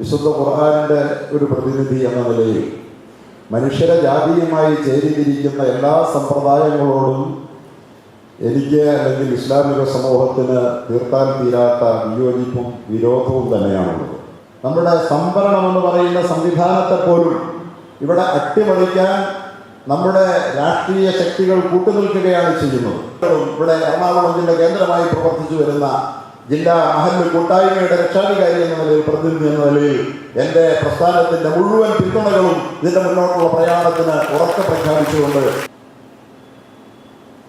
വിശുദ്ധ ഖുർഹാനിന്റെ ഒരു പ്രതിനിധി എന്ന നിലയിൽ മനുഷ്യരെ ജാതീയമായി ചേരിതിരിക്കുന്ന എല്ലാ സമ്പ്രദായങ്ങളോടും എനിക്ക് അല്ലെങ്കിൽ ഇസ്ലാമിക സമൂഹത്തിന് തീർത്താൽ തീരാത്ത വിയോജിപ്പും വിരോധവും തന്നെയാണുള്ളത്. നമ്മുടെ സംവരണം എന്ന് പറയുന്ന സംവിധാനത്തെ പോലും ഇവിടെ അട്ടിമറിക്കാൻ നമ്മുടെ രാഷ്ട്രീയ ശക്തികൾ കൂട്ടുനിൽക്കുകയാണ് ചെയ്യുന്നത്. ഇവിടെ എറണാകുളം കേന്ദ്രമായി പ്രവർത്തിച്ചു വരുന്ന ജില്ലാ അഹൽ കൂട്ടായ്മയുടെ രക്ഷാധികാരി എന്ന നിലയിൽ പ്രതിനിധി എന്ന നിലയിൽ എന്റെ പ്രസ്ഥാനത്തിന്റെ മുഴുവൻ പിന്തുണകളും ഇതിന്റെ മുന്നോട്ടുള്ള പ്രയാണത്തിന് ഉറക്കെ പ്രഖ്യാപിച്ചുകൊണ്ട്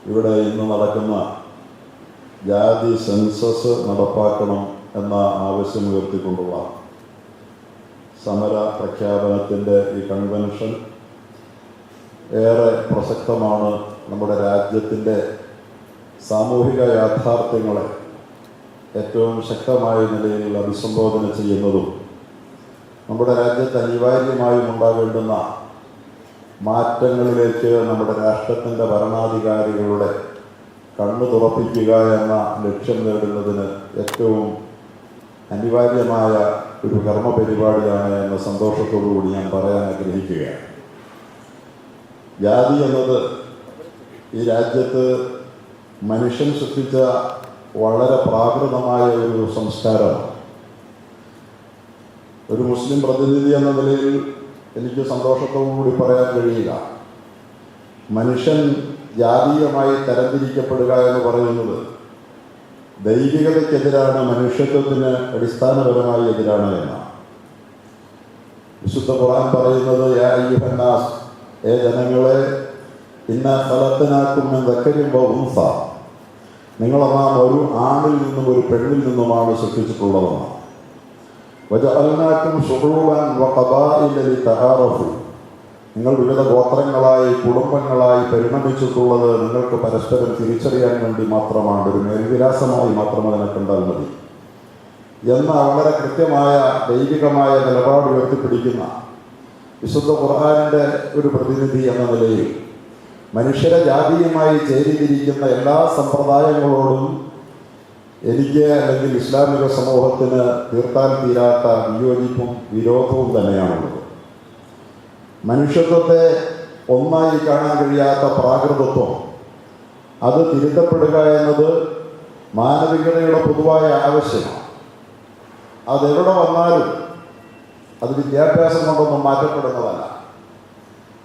ഇവിടെ ഇന്ന് നടക്കുന്ന ജാതി സെൻസസ് നടപ്പാക്കണം എന്ന ആവശ്യം ഉയർത്തിക്കൊണ്ടുള്ള സമര പ്രഖ്യാപനത്തിന്റെ ഈ കൺവെൻഷൻ ഏറെ പ്രസക്തമാണ് നമ്മുടെ രാജ്യത്തിന്റെ സാമൂഹിക യാഥാർത്ഥ്യങ്ങളെ ഏറ്റവും ശക്തമായ നിലയിൽ അഭിസംബോധന ചെയ്യുന്നതും നമ്മുടെ രാജ്യത്ത് അനിവാര്യമായും ഉണ്ടാകേണ്ടുന്ന മാറ്റങ്ങളിലേക്ക് നമ്മുടെ രാഷ്ട്രത്തിന്റെ ഭരണാധികാരികളുടെ കണ്ണു തുറപ്പിക്കുക എന്ന ലക്ഷ്യം നേടുന്നതിന് ഏറ്റവും അനിവാര്യമായ ഒരു കർമ്മ പരിപാടിയാണ് എന്ന സന്തോഷത്തോടുകൂടി ഞാൻ പറയാൻ ആഗ്രഹിക്കുകയാണ്. ജാതി എന്നത് ഈ രാജ്യത്ത് മനുഷ്യൻ സൃഷ്ടിച്ച വളരെ പ്രാകൃതമായ ഒരു സംസ്കാരമാണ് ഒരു മുസ്ലിം പ്രതിനിധി എന്ന നിലയിൽ എനിക്ക് സന്തോഷത്തോടു കൂടി പറയാൻ കഴിയില്ല. മനുഷ്യൻ ജാതീയമായി തരംതിരിക്കപ്പെടുക എന്ന് പറയുന്നത് ദൈവികതയ്ക്കെതിരാണ് മനുഷ്യത്വത്തിന് അടിസ്ഥാനപരമായി എതിരാണ് എന്നാണ്. വിശുദ്ധ ഖുർആൻ പറയുന്നത് യാ ഏ ജനങ്ങളെ ഇന്ന ഫലത്തിനാക്കും വെക്കരിമ്പ ഉൻസ. നിങ്ങളെ നാം ഒരു ആണിൽ നിന്നും ഒരു പെണ്ണിൽ നിന്നുമാണ് സൃഷ്ടിച്ചിട്ടുള്ളതെന്നാണ് വജഅൽനാക്കും നിങ്ങൾ വിവിധ ഗോത്രങ്ങളായി കുടുംബങ്ങളായി പരിണമിച്ചിട്ടുള്ളത് നിങ്ങൾക്ക് പരസ്പരം തിരിച്ചറിയാൻ വേണ്ടി മാത്രമാണ്. ഒരു മേൽവിലാസമായി മാത്രം അതിനെ കണ്ടാൽ മതി. എന്ന വളരെ കൃത്യമായ ദൈവികമായ നിലപാട് ഉയർത്തിപ്പിടിക്കുന്ന വിശുദ്ധ ഖുർഹാനിന്റെ ഒരു പ്രതിനിധി എന്ന നിലയിൽ മനുഷ്യരെ ജാതീയമായി ചേരിതിരിക്കുന്ന എല്ലാ സമ്പ്രദായങ്ങളോടും എനിക്ക് അല്ലെങ്കിൽ ഇസ്ലാമിക സമൂഹത്തിന് തീർത്താൻ തീരാത്ത വിയോജിപ്പും വിരോധവും തന്നെയാണുള്ളത്. മനുഷ്യത്വത്തെ ഒന്നായി കാണാൻ കഴിയാത്ത പ്രാകൃതത്വം അത് തിരുത്തപ്പെടുക എന്നത് മാനവികതയുടെ പൊതുവായ ആവശ്യമാണ്. അതെവിടെ വന്നാലും അത് വിദ്യാഭ്യാസം കൊണ്ടൊന്നും മാറ്റപ്പെടുന്നതല്ല.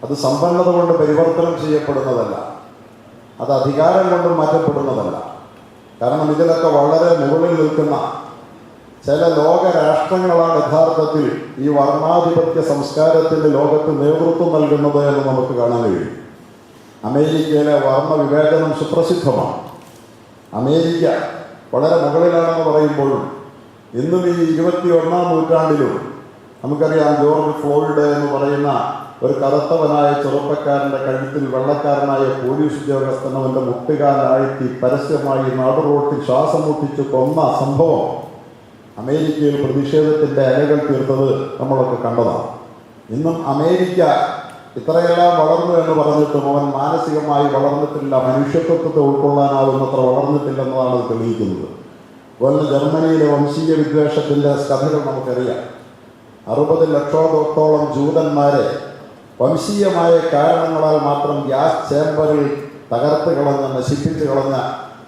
അത് സമ്പന്നത കൊണ്ട് പരിവർത്തനം ചെയ്യപ്പെടുന്നതല്ല. അത് അധികാരം കൊണ്ട് മാറ്റപ്പെടുന്നതല്ല. കാരണം ഇതിലൊക്കെ വളരെ മുകളിൽ നിൽക്കുന്ന ചില ലോക രാഷ്ട്രങ്ങളാണ് യഥാർത്ഥത്തിൽ ഈ വർണാധിപത്യ സംസ്കാരത്തിന്റെ ലോകത്ത് നേതൃത്വം നൽകുന്നത് എന്ന് നമുക്ക് കാണാൻ കഴിയും. അമേരിക്കയിലെ വർണ വിവേചനം സുപ്രസിദ്ധമാണ്. അമേരിക്ക വളരെ മുകളിലാണെന്ന് പറയുമ്പോഴും ഇന്നും ഈ ഇരുപത്തി ഒന്നാം നൂറ്റാണ്ടിലും നമുക്കറിയാം ജോർജ് ഫ്ലോയിഡ് എന്ന് പറയുന്ന ഒരു കറുത്തവനായ ചെറുപ്പക്കാരന്റെ കഴുത്തിൽ വെള്ളക്കാരനായ പോലീസ് ഉദ്യോഗസ്ഥൻ അവന്റെ മുട്ടുകാലാഴ്ത്തി പരസ്യമായി നാടുറോട്ടിൽ ശ്വാസം മുട്ടിച്ച് കൊന്ന സംഭവം അമേരിക്കയിൽ പ്രതിഷേധത്തിന്റെ അലകൾ തീർത്തത് നമ്മളൊക്കെ കണ്ടതാണ്. ഇന്നും അമേരിക്ക ഇത്രയെല്ലാം വളർന്നു എന്ന് പറഞ്ഞിട്ടും അവൻ മാനസികമായി വളർന്നിട്ടില്ല മനുഷ്യത്വത്തെ ഉൾക്കൊള്ളാനാവുന്നത്ര വളർന്നിട്ടില്ലെന്നതാണ് തെളിയിക്കുന്നത്. അതുപോലെ ജർമ്മനിയിലെ വംശീയ വിദ്വേഷത്തിന്റെ കഥകൾ നമുക്കറിയാം. അറുപത് ലക്ഷോത്തോളം ജൂതന്മാരെ വംശീയമായ കാരണങ്ങളാൽ മാത്രം ഗ്യാസ് ചേമ്പറിൽ തകർത്ത് കളഞ്ഞ് നശിപ്പിച്ച് കളഞ്ഞ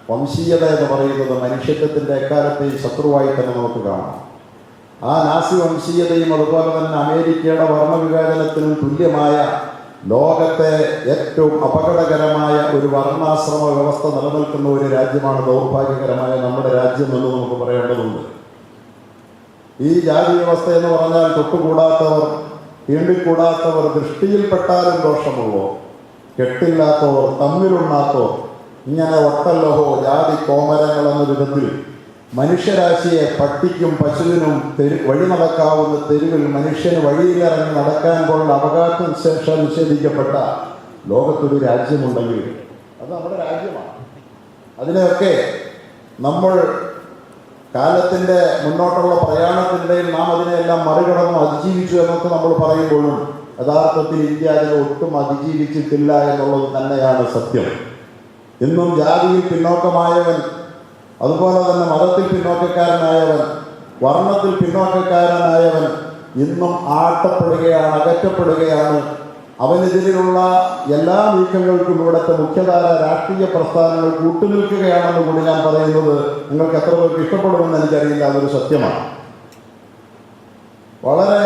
വംശീയത എന്ന് പറയുന്നത് മനുഷ്യത്വത്തിന്റെ എക്കാലത്തെയും ശത്രുവായി തന്നെ നമുക്ക് കാണാം. ആ നാസി വംശീയതയും അതുപോലെ തന്നെ അമേരിക്കയുടെ വർണവിവേചനത്തിനും തുല്യമായ ലോകത്തെ ഏറ്റവും അപകടകരമായ ഒരു വർണാശ്രമ വ്യവസ്ഥ നിലനിൽക്കുന്ന ഒരു രാജ്യമാണ് ദൗർഭാഗ്യകരമായ നമ്മുടെ രാജ്യം എന്ന് നമുക്ക് പറയേണ്ടതുണ്ട്. ഈ ജാതി വ്യവസ്ഥ എന്ന് പറഞ്ഞാൽ തൊട്ടുകൂടാത്തവർ തീണ്ടിക്കൂടാത്തവർ ദൃഷ്ടിയിൽപ്പെട്ടാലും ദോഷമുള്ളോ? കെട്ടില്ലാത്തവർ തമ്മിലുണ്ണാത്തവർ ഇങ്ങനെ ഒട്ടല്ലഹോ ജാതി കോമരങ്ങൾ എന്ന വിധത്തിൽ മനുഷ്യരാശിയെ പട്ടിക്കും പശുവിനും തെരു വഴി നടക്കാവുന്ന തെരുവിൽ മനുഷ്യന് വഴിയിലിറങ്ങി നടക്കാൻ പോലുള്ള അവകാശം ശേഷം നിഷേധിക്കപ്പെട്ട ലോകത്തൊരു രാജ്യമുണ്ടെങ്കിൽ അത് നമ്മുടെ രാജ്യമാണ്. അതിനെയൊക്കെ നമ്മൾ കാലത്തിന്റെ മുന്നോട്ടുള്ള പ്രയാണത്തിനിടയിൽ നാം അതിനെല്ലാം മറികടന്നു അതിജീവിച്ചു എന്നൊക്കെ നമ്മൾ പറയുമ്പോഴും യഥാർത്ഥത്തിൽ ഇന്ത്യ അതിനെ ഒട്ടും അതിജീവിച്ചിട്ടില്ല എന്നുള്ളത് തന്നെയാണ് സത്യം. ഇന്നും ജാതിയിൽ പിന്നോക്കമായവൻ അതുപോലെ തന്നെ മതത്തിൽ പിന്നോക്കക്കാരനായവൻ വർണത്തിൽ പിന്നോക്കക്കാരനായവൻ ഇന്നും ആട്ടപ്പെടുകയാണ് അകറ്റപ്പെടുകയാണ് അവനെതിരെയുള്ള എല്ലാ നീക്കങ്ങൾക്കും ഇവിടുത്തെ മുഖ്യധാര രാഷ്ട്രീയ പ്രസ്ഥാനങ്ങൾ കൂട്ടുനിൽക്കുകയാണെന്ന് കൂടി ഞാൻ പറയുന്നത് നിങ്ങൾക്ക് എത്ര പേർക്ക് ഇഷ്ടപ്പെടുമെന്ന് എനിക്കറിയില്ല അതൊരു സത്യമാണ്. വളരെ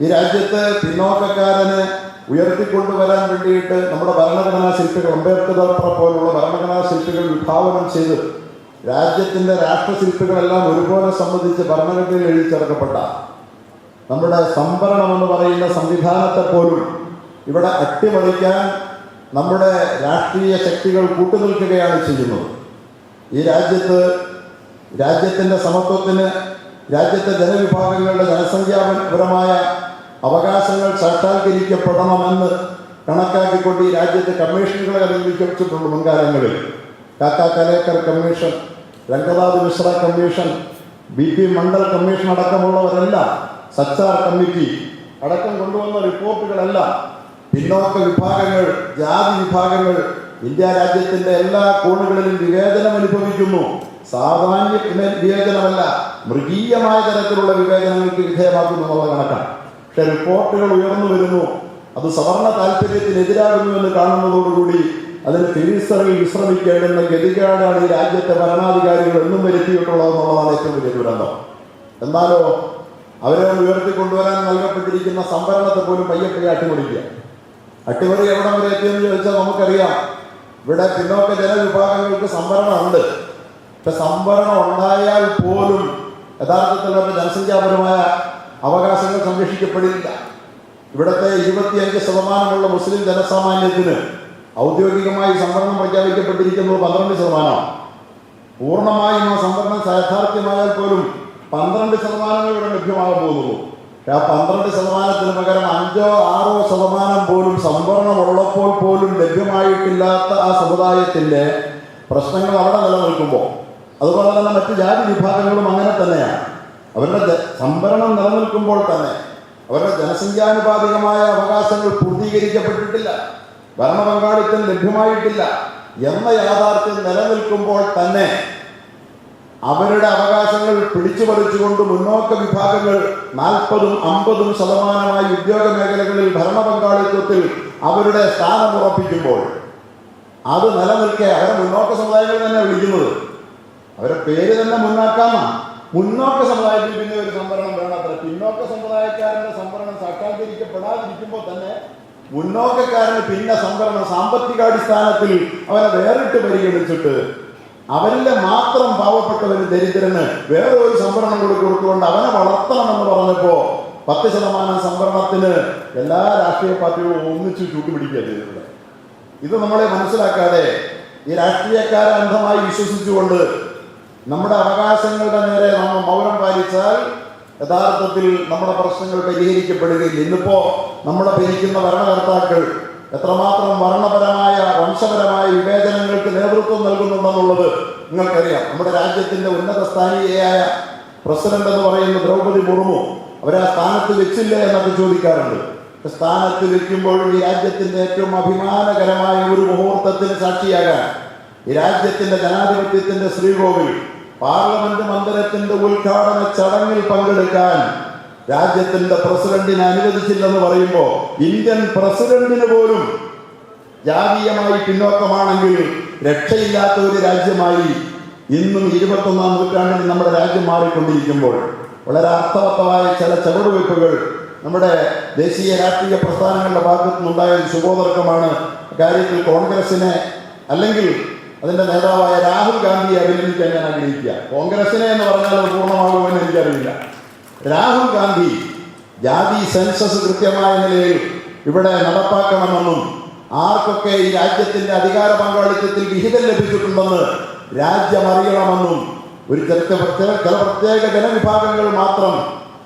ഈ രാജ്യത്തെ പിന്നോക്കക്കാരന് ഉയർത്തിക്കൊണ്ടുവരാൻ വേണ്ടിയിട്ട് നമ്മുടെ ഭരണഘടനാ ശില്പികൾ അംബേദ്കർ പോലുള്ള ഭരണഘടനാ ശില്പികൾ വിഭാവനം ചെയ്ത് രാജ്യത്തിന്റെ രാഷ്ട്രശില്പികളെല്ലാം ഒരുപോലെ സംബന്ധിച്ച് ഭരണഘടനയിൽ എഴുതി ചേർക്കപ്പെട്ട നമ്മുടെ സംവരണം എന്ന് പറയുന്ന സംവിധാനത്തെ പോലും ഇവിടെ അട്ടിമറിക്കാൻ നമ്മുടെ രാഷ്ട്രീയ ശക്തികൾ കൂട്ടുനിൽക്കുകയാണ് ചെയ്യുന്നത്. ഈ രാജ്യത്ത് രാജ്യത്തിന്റെ സമത്വത്തിന് രാജ്യത്തെ ജനവിഭാഗങ്ങളുടെ ജനസംഖ്യാപരമായ അവകാശങ്ങൾ സാക്ഷാത്കരിക്കപ്പെടണമെന്ന് കണക്കാക്കിക്കൊണ്ട് ഈ രാജ്യത്തെ കമ്മീഷനുകളെ അനുവദിച്ചിട്ടുണ്ട് മുൻകാലങ്ങളിൽ. Kaka Kalelkar commission Ranganath Mishra commission B P Mandal commission അടക്കമുള്ളവരെല്ലാം Sachar committee അടക്കം കൊണ്ടുവന്ന റിപ്പോർട്ടുകളെല്ലാം പിന്നോക്ക വിഭാഗങ്ങൾ ജാതി വിഭാഗങ്ങൾ ഇന്ത്യ രാജ്യത്തിന്റെ എല്ലാ കോണുകളിലും വിവേചനം അനുഭവിക്കുന്നു. സാമാന്യ വിവേചനമല്ല മൃഗീയമായ തരത്തിലുള്ള വിവേചനങ്ങൾക്ക് വിധേയമാക്കുന്നു എന്നുള്ള കണക്കാണ്. പക്ഷെ റിപ്പോർട്ടുകൾ ഉയർന്നു വരുന്നു. അത് സവർണ താല്പര്യത്തിനെതിരാകുന്നു എന്ന് കാണുന്നതോടുകൂടി അതിന് തിരിച്ചറിൽ വിശ്രമിക്കേണ്ടുന്ന ഗതികേടാണ് ഈ രാജ്യത്തെ ഭരണാധികാരികൾ എന്നും വരുത്തിയിട്ടുള്ളത് എന്നുള്ളതാണ് ഏറ്റവും വലിയ ദുരന്തം. എന്നാലോ അവരെ ഉയർത്തിക്കൊണ്ടുവരാൻ നൽകപ്പെട്ടിരിക്കുന്ന സംവരണത്തെ പോലും പയ്യപ്പയ്യ അട്ടിമറിക്കുക. അട്ടിമറി എവിടെ വരെ എത്തിയെന്ന് ചോദിച്ചാൽ നമുക്കറിയാം. ഇവിടെ പിന്നോക്ക ജനവിഭാഗങ്ങൾക്ക് സംവരണമുണ്ട്. പക്ഷെ സംവരണം ഉണ്ടായാൽ പോലും യഥാർത്ഥത്തിൽ അവരുടെ ജനസംഖ്യാപരമായ അവകാശങ്ങൾ സംരക്ഷിക്കപ്പെടില്ല. ഇവിടുത്തെ ഇരുപത്തിയഞ്ച് ശതമാനമുള്ള മുസ്ലിം ജനസാമാന്യത്തിന് ഔദ്യോഗികമായി സംവരണം പ്രഖ്യാപിക്കപ്പെട്ടിരിക്കുന്നത് പന്ത്രണ്ട് ശതമാനമാണ്. പൂർണമായും ആ സംവരണം യാഥാർത്ഥ്യമായാൽ പോലും പന്ത്രണ്ട് ശതമാനങ്ങൾ ഇവിടെ ലഭ്യമാകാൻ പോകുന്നുള്ളൂ. ആ പന്ത്രണ്ട് ശതമാനത്തിന് പകരം അഞ്ചോ ആറോ ശതമാനം പോലും സംവരണം ഉള്ളപ്പോൾ പോലും ലഭ്യമായിട്ടില്ലാത്ത ആ സമുദായത്തിന്റെ പ്രശ്നങ്ങൾ അവിടെ നിലനിൽക്കുമ്പോൾ. അതുപോലെ തന്നെ മറ്റ് ജാതി വിഭാഗങ്ങളും അങ്ങനെ തന്നെയാണ്. അവരുടെ സംവരണം നിലനിൽക്കുമ്പോൾ തന്നെ അവരുടെ ജനസംഖ്യാനുപാതികമായ അവകാശങ്ങൾ പൂർത്തീകരിക്കപ്പെട്ടിട്ടില്ല. ഭരണപങ്കാളിത്തം ലഭ്യമായിട്ടില്ല എന്ന യാഥാർത്ഥ്യം നിലനിൽക്കുമ്പോൾ തന്നെ അവരുടെ അവകാശങ്ങൾ പിടിച്ചു പറിച്ചുകൊണ്ട് മുന്നോക്ക വിഭാഗങ്ങൾ നാൽപ്പതും അമ്പതും ശതമാനമായി ഉദ്യോഗ മേഖലകളിൽ ഭരണ പങ്കാളിത്വത്തിൽ അവരുടെ സ്ഥാനം ഉറപ്പിക്കുമ്പോൾ അത് നിലനിൽക്കെ അവരെ മുന്നോക്ക സമുദായങ്ങൾ തന്നെ വിളിക്കുന്നത്. അവരെ പേര് തന്നെ മുന്നാക്കാമ? മുന്നോക്ക സമുദായത്തിൽ പിന്നെ ഒരു സംവരണം വേണത്ര പിന്നോക്ക സമുദായക്കാരന്റെ സംവരണം സാക്ഷാത്കരിക്കപ്പെടാതിരിക്കുമ്പോൾ തന്നെ മുന്നോക്കക്കാരന് പിന്നെ സംവരണം സാമ്പത്തികാടിസ്ഥാനത്തിൽ അവരെ വേറിട്ട് പരിഗണിച്ചിട്ട് അവരിലെ മാത്രം പാവപ്പെട്ടവന് ദരിദ്രന് വേറെ ഒരു സംവരണം കൂടി കൊടുത്തുകൊണ്ട് അവനെ വളർത്തണമെന്ന് പറഞ്ഞപ്പോ പത്ത് ശതമാനം സംവരണത്തിന് എല്ലാ രാഷ്ട്രീയ പാർട്ടികളും ഒന്നിച്ച് ചൂട്ടുപിടിക്കുക ചെയ്തിട്ടുണ്ട് ഇത് നമ്മളെ മനസ്സിലാക്കാതെ ഈ രാഷ്ട്രീയക്കാരെ അന്ധമായി വിശ്വസിച്ചുകൊണ്ട് നമ്മുടെ അവകാശങ്ങളുടെ നേരെ നമ്മൾ മൗനം പാലിച്ചാൽ യഥാർത്ഥത്തിൽ നമ്മുടെ പ്രശ്നങ്ങൾ പരിഹരിക്കപ്പെടുകയില്ല. ഇന്നിപ്പോ നമ്മളെ ഭരിക്കുന്ന ഭരണകർത്താക്കൾ എത്രമാത്രം വർണപരമായ വംശപരമായ വിവേചനങ്ങൾക്ക് നേതൃത്വം നൽകുന്നുണ്ടെന്നുള്ളത് നിങ്ങൾക്കറിയാം. നമ്മുടെ രാജ്യത്തിന്റെ ഉന്നത സ്ഥാനീയയായ പ്രസിഡന്റ് എന്ന് പറയുന്ന ദ്രൗപദി മുർമു അവരെ ആ സ്ഥാനത്ത് വെച്ചില്ല എന്നൊക്കെ ചോദിക്കാറുണ്ട്. സ്ഥാനത്ത് വെക്കുമ്പോഴും ഈ രാജ്യത്തിന്റെ ഏറ്റവും അഭിമാനകരമായ ഒരു മുഹൂർത്തത്തിന് സാക്ഷിയാകാൻ ഈ രാജ്യത്തിന്റെ ജനാധിപത്യത്തിന്റെ ശ്രീകോവിൽ പാർലമെന്റ് മന്ദിരത്തിന്റെ ഉദ്ഘാടന ചടങ്ങിൽ പങ്കെടുക്കാൻ രാജ്യത്തിന്റെ പ്രസിഡന്റിനെ അനുവദിച്ചില്ലെന്ന് പറയുമ്പോൾ ഇന്ത്യൻ പ്രസിഡന്റിന് പോലും ജാതീയമായി പിന്നോക്കമാണെങ്കിൽ രക്ഷയില്ലാത്ത ഒരു രാജ്യമായി ഇന്നും ഇരുപത്തൊന്നാം നൂറ്റാണ്ടിൽ നമ്മുടെ രാജ്യം മാറിക്കൊണ്ടിരിക്കുമ്പോൾ വളരെ അർത്ഥവത്തമായ ചില ചുവടുവയ്പ്പുകൾ നമ്മുടെ ദേശീയ രാഷ്ട്രീയ പ്രസ്ഥാനങ്ങളുടെ ഭാഗത്തു നിന്നുണ്ടായ ഒരു ശുഭോദർക്കമാണ് കാര്യത്തിൽ കോൺഗ്രസിനെ അല്ലെങ്കിൽ അതിന്റെ നേതാവായ രാഹുൽ ഗാന്ധിയെ അഭിനന്ദിക്കാൻ ഞാൻ ആഗ്രഹിക്കുക. കോൺഗ്രസിനെ എന്ന് പറഞ്ഞാൽ അത് പൂർണമാകുമെന്ന് എനിക്കറിയില്ല. രാഹുൽ ഗാന്ധി ജാതി സെൻസസ് കൃത്യമായ നിലയിൽ ഇവിടെ നടപ്പാക്കണമെന്നും ആർക്കൊക്കെ ഈ രാജ്യത്തിന്റെ അധികാര പങ്കാളിത്തത്തിൽ വിഹിതം ലഭിച്ചിട്ടുണ്ടെന്ന് രാജ്യം അറിയണമെന്നും ഒരു ചില ചില പ്രത്യേക ജനവിഭാഗങ്ങൾ മാത്രം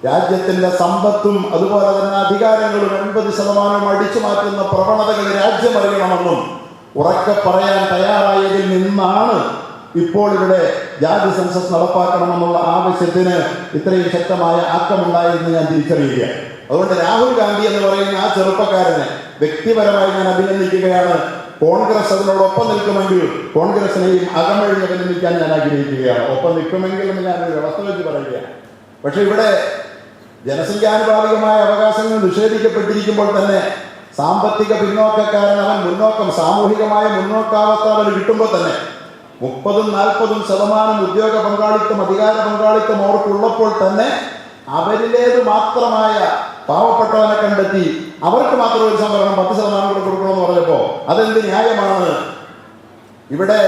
രാജ്യത്തിന്റെ സമ്പത്തും അതുപോലെ തന്നെ അധികാരങ്ങളും എൺപത് ശതമാനം അടിച്ചു മാറ്റുന്ന പ്രവണതകൾ രാജ്യം അറിയണമെന്നും ഉറക്കെ പറയാൻ തയ്യാറായതിൽ നിന്നാണ് ഇപ്പോൾ ഇവിടെ ജാതി സെൻസസ് നടപ്പാക്കണമെന്നുള്ള ആവശ്യത്തിന് ഇത്രയും ശക്തമായ ആക്കമുണ്ടായെന്ന് ഞാൻ തിരിച്ചറിയുക അതുകൊണ്ട് രാഹുൽ ഗാന്ധി എന്ന് പറയുന്ന ആ ചെറുപ്പക്കാരനെ വ്യക്തിപരമായി ഞാൻ അഭിനന്ദിക്കുകയാണ്. കോൺഗ്രസ് അതിനോടൊപ്പം നിൽക്കുമെങ്കിൽ കോൺഗ്രസിനെയും അകമഴിഞ്ഞ് അഭിനന്ദിക്കാൻ ഞാൻ ആഗ്രഹിക്കുകയാണ്. ഒപ്പം നിൽക്കുമെങ്കിൽ എന്ന് ഞാൻ ഒരു വ്യവസ്ഥ വെച്ച് പറയുകയാണ്. പക്ഷെ ഇവിടെ ജനസംഖ്യാനുപാതികമായ അവകാശങ്ങൾ നിഷേധിക്കപ്പെട്ടിരിക്കുമ്പോൾ തന്നെ സാമ്പത്തിക പിന്നോക്കക്കാരൻ അവൻ മുന്നോക്കം സാമൂഹികമായ മുന്നോക്കാവസ്ഥ അവന് കിട്ടുമ്പോൾ തന്നെ മുപ്പതും നാൽപ്പതും ശതമാനം ഉദ്യോഗ പങ്കാളിത്തം അധികാര പങ്കാളിത്തം അവർക്കുള്ളപ്പോൾ തന്നെ അവരിലേത് മാത്രമായ പാവപ്പെട്ടവനെ കണ്ടെത്തി അവർക്ക് മാത്രം ഒരു സംവരണം പത്ത് ശതമാനം കൂടെ കൊടുക്കണമെന്ന് പറഞ്ഞപ്പോ അതെന്ത് ന്യായമാണ് ഇവിടെ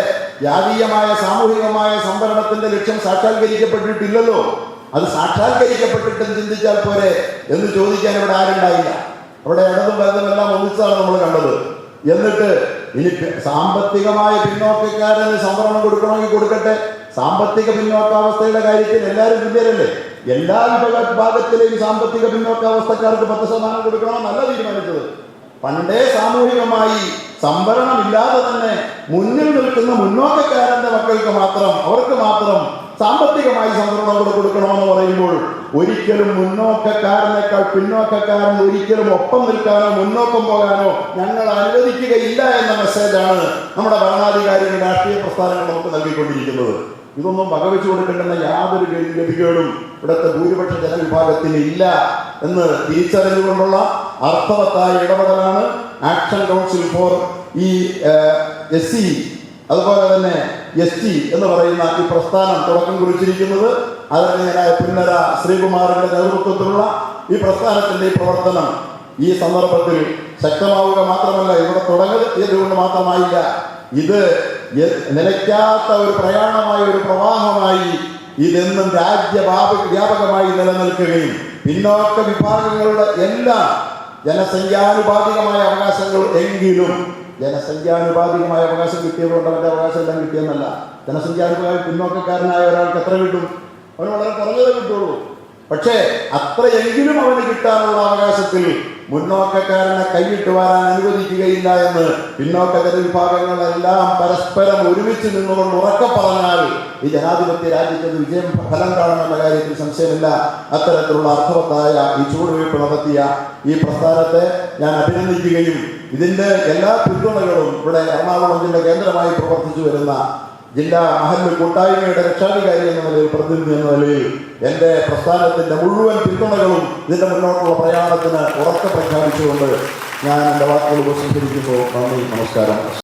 ജാതീയമായ സാമൂഹികമായ സംവരണത്തിന്റെ ലക്ഷ്യം സാക്ഷാത്കരിക്കപ്പെട്ടിട്ടില്ലല്ലോ. അത് സാക്ഷാത്കരിക്കപ്പെട്ടിട്ടെന്ന് ചിന്തിച്ചാൽ പോരെ എന്ന് ചോദിക്കാൻ ഇവിടെ ആരുണ്ടായില്ല. അവിടെ ഇടതും വലതും എല്ലാം ഒന്നിച്ചാണ് നമ്മൾ കണ്ടത്. എന്നിട്ട് ഇനി സാമ്പത്തികമായ പിന്നോക്കക്കാരന് സംവരണം കൊടുക്കണമെങ്കിൽ കൊടുക്കട്ടെ. സാമ്പത്തിക പിന്നോക്കാവസ്ഥയുടെ കാര്യത്തിൽ എല്ലാവരും തുല്യരല്ലേ? എല്ലാ വിഭാഗ വിഭാഗത്തിലെയും സാമ്പത്തിക പിന്നോക്കാവസ്ഥക്കാർക്ക് പത്ത് ശതമാനം കൊടുക്കണമെന്നല്ല തീരുമാനിച്ചത്. പണ്ടേ സാമൂഹികമായി സംവരണമില്ലാതെ തന്നെ മുന്നിൽ നിൽക്കുന്ന മുന്നോക്കക്കാരന്റെ മക്കൾക്ക് മാത്രം അവർക്ക് മാത്രം സാമ്പത്തികമായി സംവരണം കൂടെ കൊടുക്കണമെന്ന് പറയുമ്പോൾ ഒരിക്കലും മുന്നോക്കക്കാരനേക്കാൾ പിന്നോക്കക്കാരൻ ഒരിക്കലും ഒപ്പം നിൽക്കാനോ മുന്നോക്കം പോകാനോ ഞങ്ങൾ അനുവദിക്കുകയില്ല എന്ന മെസ്സേജാണ് നമ്മുടെ ഭരണാധികാരികൾ രാഷ്ട്രീയ പ്രസ്ഥാനങ്ങൾ നമുക്ക് നൽകിക്കൊണ്ടിരിക്കുന്നത്. ഇതൊന്നും വകവെച്ചു കൊടുക്കേണ്ടുന്ന യാതൊരു ഗതി- ഗതികേടും ഇവിടുത്തെ ഭൂരിപക്ഷ ജനവിഭാഗത്തിന് ഇല്ല എന്ന് തിരിച്ചറിഞ്ഞുകൊണ്ടുള്ള അർത്ഥവത്തായ ഇടപെടലാണ് ആക്ഷൻ കൗൺസിൽ ഫോർ ഈ എസ് സി അതുപോലെ തന്നെ എസ് ടി എന്ന് പറയുന്ന ഈ പ്രസ്ഥാനം തുടക്കം കുറിച്ചിരിക്കുന്നത് ആദരണീയനായ പിന്നര ശ്രീകുമാറിന്റെ നേതൃത്വത്തിലുള്ള ഈ പ്രസ്ഥാനത്തിന്റെ ഈ പ്രവർത്തനം ഈ സന്ദർഭത്തിൽ ശക്തമാവുക മാത്രമല്ല ഇവിടെ തുടങ്ങിയതുകൊണ്ട് മാത്രമായില്ല. ഇത് നിലയ്ക്കാത്ത ഒരു പ്രയാണമായ ഒരു പ്രവാഹമായി ഇതെന്നും രാജ്യ വ്യാപകമായി നിലനിൽക്കുകയും പിന്നോക്ക വിഭാഗങ്ങളുടെ എല്ലാ ജനസംഖ്യാനുപാതികമായ അവകാശങ്ങൾ എങ്കിലും ജനസംഖ്യാനുപാതികമായ അവകാശം കിട്ടിയതുകൊണ്ട് അവന്റെ അവകാശം എല്ലാം കിട്ടിയെന്നല്ല. ജനസംഖ്യാനുപാതി പിന്നോക്കക്കാരനായ ഒരാൾക്ക് എത്ര കിട്ടും? അവന് വളരെ കുറഞ്ഞതേ കിട്ടുള്ളൂ. പക്ഷേ അത്രയെങ്കിലും അവന് കിട്ടാനുള്ള അവകാശത്തിൽ മുന്നോക്കക്കാരനെ കൈയിട്ട് വരാൻ അനുവദിക്കുകയില്ല എന്ന് പിന്നോക്കതര വിഭാഗങ്ങളെല്ലാം പരസ്പരം ഒരുമിച്ച് നിന്നുകൊണ്ട് ഉറക്കെ പറഞ്ഞാൽ ഈ ജനാധിപത്യ രാജ്യത്തിന് വിജയം ഫലം കാണുമെന്ന കാര്യത്തിൽ സംശയമില്ല. അത്തരത്തിലുള്ള അർത്ഥവത്തായ ഈ ചൂടുവയ്പ് നടത്തിയ ഈ പ്രസ്ഥാനത്തെ ഞാൻ അഭിനന്ദിക്കുകയും ഇതിന്റെ എല്ലാ പിന്തുണകളും ഇവിടെ എറണാകുളം കേന്ദ്രമായി പ്രവർത്തിച്ചു വരുന്ന ജില്ലാ അഹൽ കൂട്ടായ്മയുടെ രക്ഷാധികാരി എന്ന നിലയിൽ പ്രതിനിധി എന്ന നിലയിൽ എന്റെ പ്രസ്ഥാനത്തിന്റെ മുഴുവൻ പിന്തുണകളും ഇതിന്റെ മുന്നോട്ടുള്ള പ്രയാണത്തിന് ഉറക്കെ പ്രഖ്യാപിച്ചുകൊണ്ട് ഞാൻ എന്റെ വാക്കുകൾ ഉപസംഹരിക്കുന്നു. നന്ദി നമസ്കാരം.